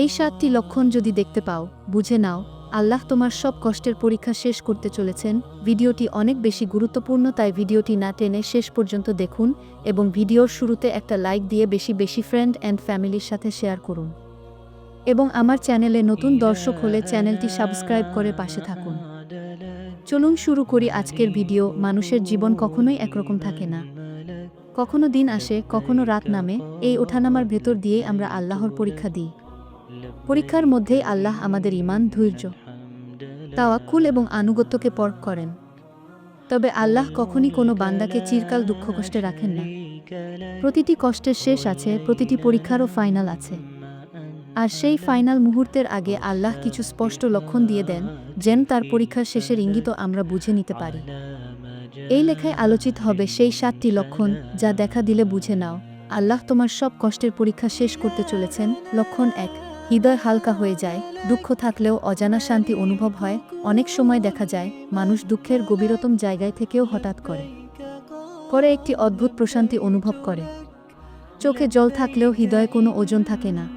এই সাতটি লক্ষণ যদি দেখতে পাও, বুঝে নাও, আল্লাহ তোমার সব কষ্টের পরীক্ষা শেষ করতে চলেছেন। ভিডিওটি অনেক বেশি গুরুত্বপূর্ণ, তাই ভিডিওটি না টেনে শেষ পর্যন্ত দেখুন এবং ভিডিওর শুরুতে একটা লাইক দিয়ে বেশি বেশি ফ্রেন্ড অ্যান্ড ফ্যামিলির সাথে শেয়ার করুন। এবং আমার চ্যানেলে নতুন দর্শক হলে চ্যানেলটি সাবস্ক্রাইব করে পাশে থাকুন। চলুন শুরু করি আজকের ভিডিও। মানুষের জীবন কখনোই একরকম থাকে না। কখনো দিন আসে, কখনো রাত নামে, এই ওঠানামার ভেতর দিয়ে আমরা আল্লাহর পরীক্ষা দিই। পরীক্ষার মধ্যেই আল্লাহ আমাদের ইমান ধৈর্য, তাওয়াক্কুল এবং আনুগত্যকে পর করেন। তবে আল্লাহ কখনই কোনো বান্দাকে চিরকাল দুঃখ কষ্টে রাখেন না। প্রতিটি কষ্টের শেষ আছে, প্রতিটি পরীক্ষারও ফাইনাল আছে। আর সেই ফাইনাল মুহূর্তের আগে আল্লাহ কিছু স্পষ্ট লক্ষণ দিয়ে দেন, যেন তার পরীক্ষার শেষের ইঙ্গিত আমরা বুঝে নিতে পারি। এই লেখায় আলোচিত হবে সেই সাতটি লক্ষণ যা দেখা দিলে বুঝে নাও, আল্লাহ তোমার সব কষ্টের পরীক্ষা শেষ করতে চলেছেন। লক্ষণ এক হৃদয় হালকা হয়ে যায়, দুঃখ থাকলেও অজানা শান্তি অনুভব হয়, অনেক সময় দেখা যায়, মানুষ দুঃখের গভীরতম জায়গায় থেকেও হঠাৎ করে। করে একটি অদ্ভুত প্রশান্তি অনুভব করে। চোখে জল থাকলেও হৃদয়ে কোনো ওজন থাকে না।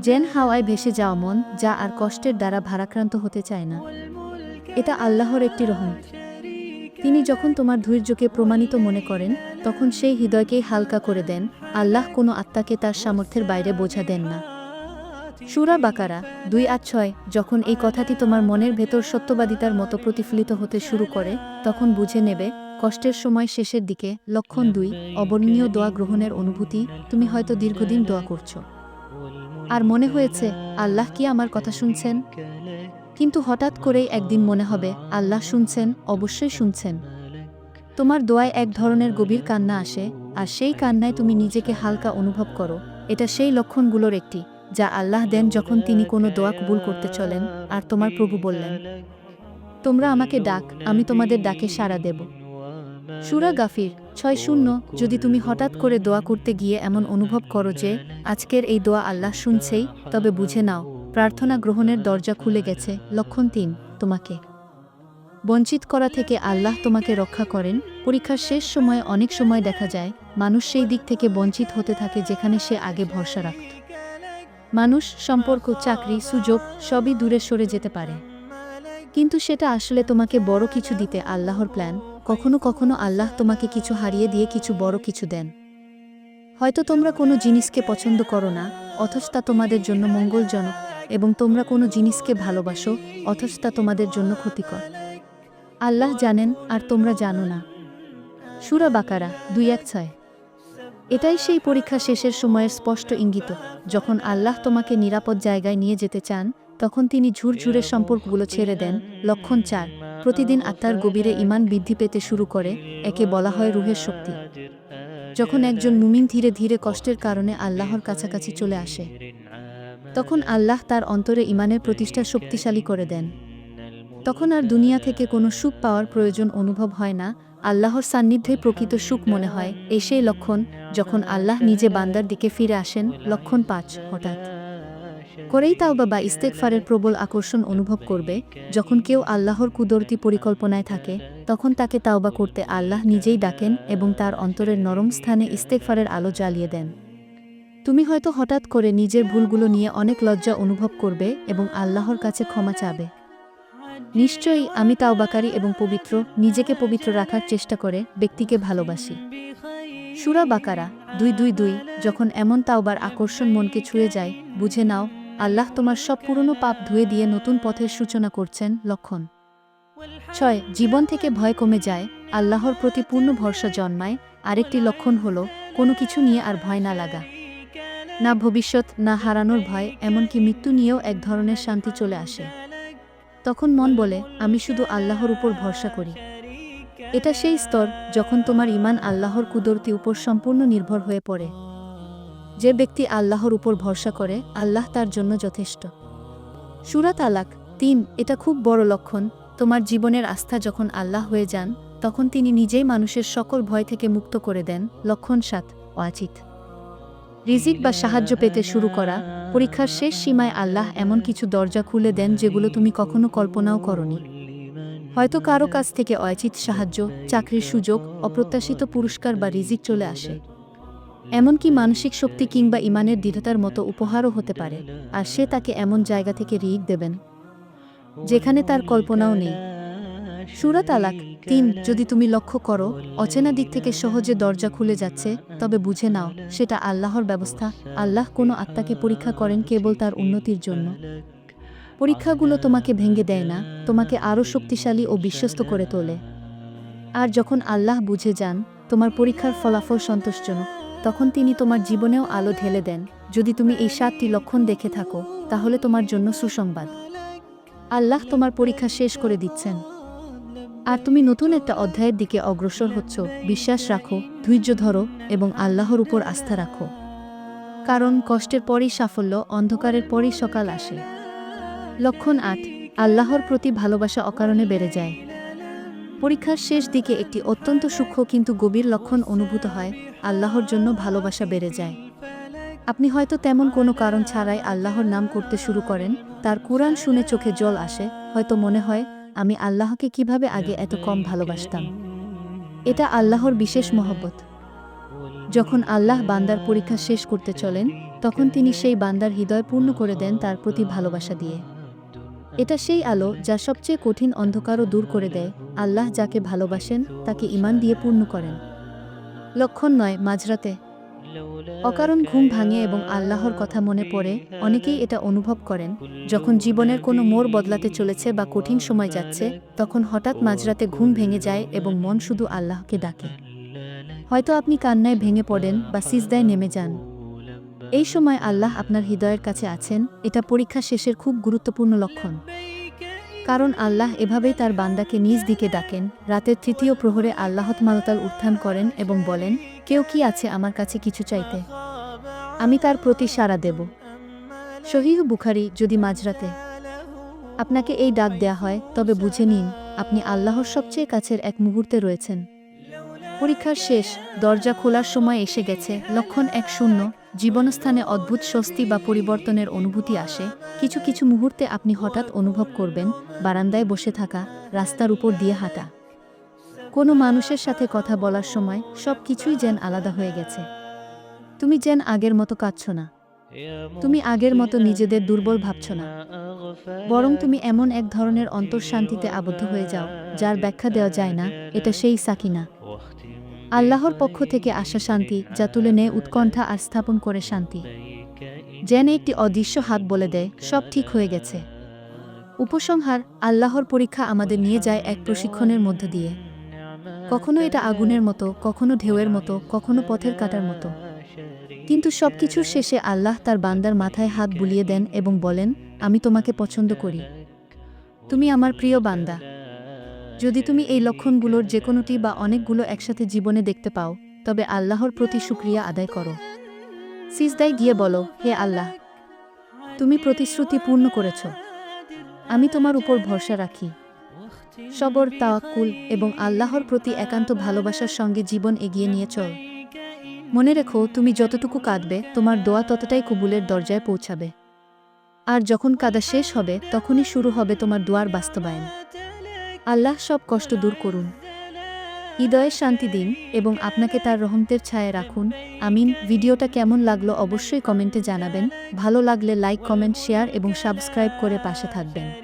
জেন হাওয়ায় ভেসে যাওয়া মন, যা আর কষ্টের দ্বারা ভারাক্রান্ত হতে চায় না। এটা আল্লাহর একটি রহমত তিনি যখন তোমার ধৈর্যকে প্রমাণিত মনে করেন, তখন সেই হৃদয়কেই হালকা করে দেন, আল্লাহ কোনো আত্মাকে তার সামর্থ্যের বাইরে বোঝা দেন না। সুরা বাকারা দুই আট ছয়, যখন এই কথাটি তোমার মনের ভেতর সত্যবাদিতার মতো প্রতিফলিত হতে শুরু করে, তখন বুঝে নেবে, কষ্টের সময় শেষের দিকে, লক্ষণ দুই অবর্ণীয় দোয়া গ্রহণের অনুভূতি, তুমি হয়তো দীর্ঘদিন দোয়া করছ। আর মনে হয়েছে, আল্লাহ কি আমার কথা শুনছেন? কিন্তু হঠাৎ করেই একদিন মনে হবে, আল্লাহ শুনছেন, অবশ্যই শুনছেন। তোমার দোয়ায় এক ধরনের গভীর কান্না আসে, আর সেই কান্নায় তুমি নিজেকে হালকা অনুভব করো, এটা সেই লক্ষণগুলোর একটি। যা আল্লাহ দেন যখন তিনি কোনো দোয়া কবুল করতে চলেন আর তোমার প্রভু বললেন, তোমরা আমাকে ডাক, আমি তোমাদের ডাকে সাড়া দেব। সুরা গাফির ছয় শূন্য, যদি তুমি হঠাৎ করে দোয়া করতে গিয়ে এমন অনুভব করো যে, আজকের এই দোয়া আল্লাহ শুনছেই, তবে বুঝে নাও, প্রার্থনা গ্রহণের দরজা খুলে গেছে, লক্ষণ তিন, তোমাকে। বঞ্চিত করা থেকে আল্লাহ তোমাকে রক্ষা করেন, পরীক্ষার শেষ সময়ে অনেক সময় দেখা যায়, মানুষ সেই দিক থেকে বঞ্চিত হতে থাকে যেখানে সে আগে ভরসা রাখত। মানুষ, সম্পর্ক, চাকরি, সুযোগ সবই দূরে সরে যেতে পারে। কিন্তু সেটা আসলে তোমাকে বড় কিছু দিতে আল্লাহর প্ল্যান কখনো কখনো আল্লাহ তোমাকে কিছু হারিয়ে দিয়ে কিছু বড় কিছু দেন। হয়তো তোমরা কোনো জিনিসকে পছন্দ করো না, অথচ তা তোমাদের জন্য মঙ্গলজনক এবং তোমরা কোনো জিনিসকে ভালোবাসো, অথচ তা তোমাদের জন্য ক্ষতিকর। আল্লাহ জানেন আর তোমরা জানো না। সুরা বাকারা, দুই এক ছয়। এটাই সেই পরীক্ষা শেষের সময়ের স্পষ্ট ইঙ্গিত। যখন আল্লাহ তোমাকে নিরাপদ জায়গায় নিয়ে যেতে চান, তখন তিনি ঝুরঝুরে সম্পর্কগুলো ছেড়ে দেন। লক্ষণ চার, প্রতিদিন আত্মার গভীরে ইমান বৃদ্ধি পেতে শুরু করে, একে বলা হয় রুহের শক্তি। যখন একজন মুমিন ধীরে ধীরে কষ্টের কারণে আল্লাহর কাছাকাছি চলে আসে, তখন আল্লাহ তার অন্তরে ইমানের প্রতিষ্ঠা শক্তিশালী করে দেন। তখন আর দুনিয়া থেকে কোনো সুখ পাওয়ার প্রয়োজন অনুভব হয় না আল্লাহর সান্নিধ্যে প্রকৃত সুখ মনে হয়। এই সেই লক্ষণ, যখন আল্লাহ নিজে বান্দার দিকে ফিরে আসেন, লক্ষণ পাঁচ, হঠাৎ। করেই তাওবা বা ইস্তেকফারের প্রবল আকর্ষণ অনুভব করবে, যখন কেউ আল্লাহর কুদরতি পরিকল্পনায় থাকে, তখন তাকে তাওবা করতে আল্লাহ নিজেই ডাকেন এবং তার অন্তরের নরম স্থানে ইস্তেকফারের আলো জ্বালিয়ে দেন। তুমি হয়তো হঠাৎ করে নিজের ভুলগুলো নিয়ে অনেক লজ্জা অনুভব করবে এবং আল্লাহর কাছে ক্ষমা চাবে। নিশ্চয়ই আমি তাওবাকারী এবং পবিত্র, নিজেকে পবিত্র রাখার চেষ্টা করে ব্যক্তিকে ভালোবাসি। সুরা বাকারা, দুই দুই দুই, যখন এমন তাওবার আকর্ষণ মনকে ছুঁয়ে যায়, বুঝে নাও, আল্লাহ তোমার সব পুরনো পাপ ধুয়ে দিয়ে নতুন পথের সূচনা করছেন লক্ষণ। ছয়, জীবন থেকে ভয় কমে যায়, আল্লাহর প্রতি পূর্ণ ভরসা জন্মায়, আরেকটি লক্ষণ হল, কোনো কিছু নিয়ে আর ভয় না লাগা। না ভবিষ্যৎ, না হারানোর ভয়, এমনকি মৃত্যু নিয়েও এক ধরনের শান্তি চলে আসে। তখন মন বলে, আমি শুধু আল্লাহর উপর ভরসা করি। এটা সেই স্তর যখন তোমার ইমান আল্লাহর কুদরতি উপর সম্পূর্ণ নির্ভর হয়ে পড়ে। যে ব্যক্তি আল্লাহর উপর ভরসা করে, আল্লাহ তার জন্য যথেষ্ট। সুরাত আলাক তিন, এটা খুব বড় লক্ষণ। তোমার জীবনের আস্থা যখন আল্লাহ হয়ে যান, তখন তিনি নিজেই মানুষের সকল ভয় থেকে মুক্ত করে দেন। লক্ষণ সাত অয়াচিত রিজিক বা সাহায্য পেতে শুরু করা, পরীক্ষার শেষ সীমায় আল্লাহ এমন কিছু দরজা খুলে দেন যেগুলো তুমি কখনো কল্পনাও করনি। হয়তো কারও কাছ থেকে অয়াচিত সাহায্য, চাকরির সুযোগ, অপ্রত্যাশিত পুরস্কার বা রিজিক চলে আসে। এমনকি মানসিক শক্তি কিংবা ইমানের দৃঢ়তার মতো উপহারও হতে পারে, আর সে তাকে এমন জায়গা থেকে রিক দেবেন, যেখানে তার কল্পনাও নেই। সুরা তালাক তিন, যদি তুমি লক্ষ্য করো, অচেনা দিক থেকে সহজে দরজা খুলে যাচ্ছে, তবে বুঝে নাও, সেটা আল্লাহর ব্যবস্থা। আল্লাহ কোনো আত্মাকে পরীক্ষা করেন কেবল তার উন্নতির জন্য। পরীক্ষাগুলো তোমাকে ভেঙে দেয় না, তোমাকে আরও শক্তিশালী ও বিশ্বস্ত করে তোলে। আর যখন আল্লাহ বুঝে যান, তোমার পরীক্ষার ফলাফল সন্তোষজনক, তখন তিনি তোমার জীবনেও আলো ঢেলে দেন। যদি তুমি এই সাতটি লক্ষণ দেখে থাকো, তাহলে তোমার জন্য সুসংবাদ। আল্লাহ তোমার পরীক্ষা শেষ করে দিচ্ছেন। আর তুমি নতুন একটা অধ্যায়ের দিকে অগ্রসর হচ্ছ। বিশ্বাস রাখো, ধৈর্য ধরো এবং আল্লাহর উপর আস্থা রাখো। কারণ কষ্টের পরই সাফল্য, অন্ধকারের পরই সকাল আসে। লক্ষণ আট, আল্লাহর প্রতি ভালোবাসা অকারণে বেড়ে যায়। পরীক্ষার শেষ দিকে একটি অত্যন্ত সূক্ষ্ম কিন্তু গভীর লক্ষণ অনুভূত হয়, আল্লাহর জন্য ভালোবাসা বেড়ে যায়। আপনি হয়তো তেমন কোনো কারণ ছাড়াই আল্লাহর নাম করতে শুরু করেন, তার কোরআন শুনে চোখে জল আসে, হয়তো মনে হয় আমি আল্লাহকে কীভাবে আগে এত কম ভালোবাসতাম? এটা আল্লাহর বিশেষ মহব্বত। যখন আল্লাহ বান্দার পরীক্ষা শেষ করতে চলেন, তখন তিনি সেই বান্দার হৃদয় পূর্ণ করে দেন তার প্রতি ভালোবাসা দিয়ে। এটা সেই আলো যা সবচেয়ে কঠিন অন্ধকারও দূর করে দেয়। আল্লাহ যাকে ভালোবাসেন, তাকে ইমান দিয়ে পূর্ণ করেন। লক্ষণ নয়, মাঝরাতে অকারণ ঘুম ভাঙে এবং আল্লাহর কথা মনে পড়ে, অনেকেই এটা অনুভব করেন। যখন জীবনের কোনো মোড় বদলাতে চলেছে বা কঠিন সময় যাচ্ছে, তখন হঠাৎ মাঝরাতে ঘুম ভেঙে যায় এবং মন শুধু আল্লাহকে ডাকে। হয়তো আপনি কান্নায় ভেঙে পড়েন বা সিজদায় নেমে যান। এই সময় আল্লাহ আপনার হৃদয়ের কাছে আছেন, এটা পরীক্ষা শেষের খুব গুরুত্বপূর্ণ লক্ষণ। কারণ আল্লাহ এভাবেই তার বান্দাকে নিজ দিকে ডাকেন। রাতের তৃতীয় প্রহরে আল্লাহতমালতাল উত্থান করেন এবং বলেন কেউ কি আছে আমার কাছে কিছু চাইতে? আমি তার প্রতি সাড়া দেব। শহীহ বুখারি যদি মাঝরাতে আপনাকে এই ডাক দেয়া হয়, তবে বুঝে নিন, আপনি আল্লাহর সবচেয়ে কাছের এক মুহূর্তে রয়েছেন। পরীক্ষার শেষ, দরজা খোলার সময় এসে গেছে, লক্ষণ এক শূন্য, জীবনস্থানে অদ্ভুত স্বস্তি বা পরিবর্তনের অনুভূতি আসে, কিছু কিছু মুহূর্তে আপনি হঠাৎ অনুভব করবেন, বারান্দায় বসে থাকা, রাস্তার উপর দিয়ে হাঁটা। কোনো মানুষের সাথে কথা বলার সময় সব কিছুই যেন আলাদা হয়ে গেছে। তুমি যেন আগের মতো কাঁদছ না। তুমি আগের মতো নিজেদের দুর্বল ভাবছ না। বরং তুমি এমন এক ধরনের অন্তঃশান্তিতে আবদ্ধ হয়ে যাও, যার ব্যাখ্যা দেওয়া যায় না, এটা সেই সাকিনা। আল্লাহর পক্ষ থেকে আসা শান্তি, যা তুলে নেয় উৎকণ্ঠা আর স্থাপন করে শান্তি। যেন একটি অদৃশ্য হাত বলে দেয়, সব ঠিক হয়ে গেছে। উপসংহার, আল্লাহর পরীক্ষা আমাদের নিয়ে যায় এক প্রশিক্ষণের মধ্য দিয়ে। কখনো এটা আগুনের মতো কখনো ঢেউয়ের মতো কখনো পথের কাটার মতো। কিন্তু সবকিছুর শেষে আল্লাহ তার বান্দার মাথায় হাত বুলিয়ে দেন এবং বলেন আমি তোমাকে পছন্দ করি। তুমি আমার প্রিয় বান্দা। যদি তুমি এই লক্ষণগুলোর যে কোনোটি বা অনেকগুলো একসাথে জীবনে দেখতে পাও তবে আল্লাহর প্রতি শুক্রিয়া আদায় করো। সিজদায় গিয়ে বলো হে আল্লাহ তুমি প্রতিশ্রুতি পূর্ণ করেছ। আমি তোমার উপর ভরসা রাখি। সবর, তাওয়াক্কুল এবং আল্লাহর প্রতি একান্ত ভালোবাসার সঙ্গে জীবন এগিয়ে নিয়ে চল। মনে রেখো, তুমি যতটুকু কাঁদবে, তোমার দোয়া ততটাই কবুলের দরজায় পৌঁছাবে। আর যখন কাদা শেষ হবে, তখনই শুরু হবে তোমার দোয়ার বাস্তবায়ন। আল্লাহ সব কষ্ট দূর করুন। হৃদয়ে শান্তি দিন এবং আপনাকে তার রহমতের ছায়ে রাখুন। আমিন। ভিডিওটা কেমন লাগল অবশ্যই কমেন্টে জানাবেন। ভালো লাগলে লাইক, কমেন্ট, শেয়ার এবং সাবস্ক্রাইব করে পাশে থাকবেন।